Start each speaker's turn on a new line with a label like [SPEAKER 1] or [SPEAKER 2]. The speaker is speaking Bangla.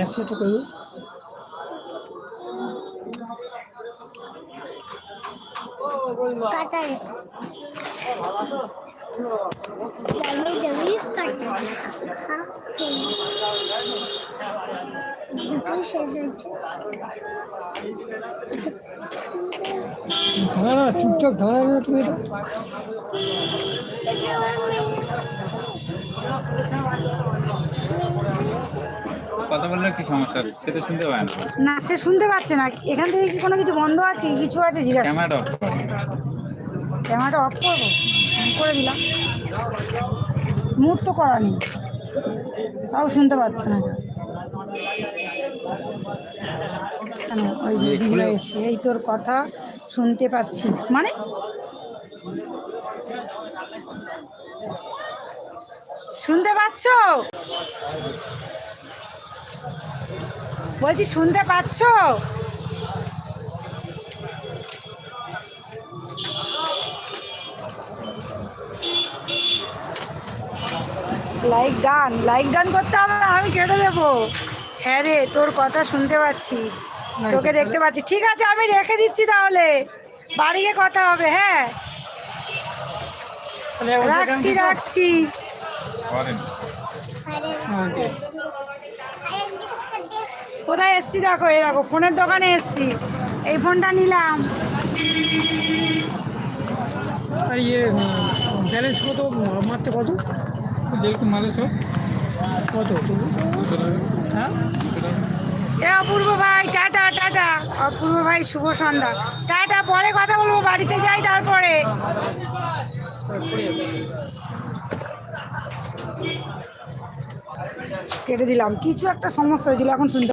[SPEAKER 1] আসছে তো করব।
[SPEAKER 2] কাটার ডাবলি ডাবলি কাটার হ্যাঁ দুটো শেষ হয়েছে।
[SPEAKER 1] দাঁড়া না চুপচাপ দাঁড়াবে না তুমি এটা।
[SPEAKER 3] কথা বললে কি সমস্যা? সে তো শুনতে পায় না।
[SPEAKER 4] না সে শুনতে পাচ্ছে না। এখান থেকে কি কোনো কিছু বন্ধ আছে? কিছু আছে? জিজ্ঞাসা।
[SPEAKER 3] ক্যামেরাটা off করো।
[SPEAKER 4] ক্যামেরাটা অফ করব? করে দিলাম। মুড তো করা নেই। তাও শুনতে পাচ্ছে না। ওই যে
[SPEAKER 3] এই
[SPEAKER 4] দিদিরা এসছে। এই তোর কথা শুনতে পাচ্ছি মানে? শুনতে পাচ্ছ? বলছি শুনতে পাচ্ছ? লাইক ডান লাইক ডান করতে হবে না, আমি কেটে দেবো। হ্যাঁ রে তোর কথা শুনতে পাচ্ছি। তোকে দেখতে পাচ্ছি। ঠিক আছে আমি রেখে দিচ্ছি তাহলে। বাড়ি গিয়ে কথা হবে হ্যাঁ? রাখছি রাখছি
[SPEAKER 3] করেন
[SPEAKER 2] আরে
[SPEAKER 1] হ্যাঁ, দে।
[SPEAKER 2] আরে বিস্কুট দে
[SPEAKER 4] কোথায় এসছি দেখো? এই দেখো ফোনের দোকানে এসছি। এই ফোনটা নিলাম।
[SPEAKER 1] আর ইয়ে ব্যালেন্স কত? মারতে কত?
[SPEAKER 3] মালে সব
[SPEAKER 1] কত? হ্যাঁ?
[SPEAKER 4] এ অপূর্ব ভাই টাটা টাটা। অপূর্ব ভাই শুভ সন্ধ্যা। টাটা পরে কথা বলব বাড়িতে যাই তারপরে। কেটে দিলাম। কিছু একটা সমস্যা হয়েছিল এখন শুনতে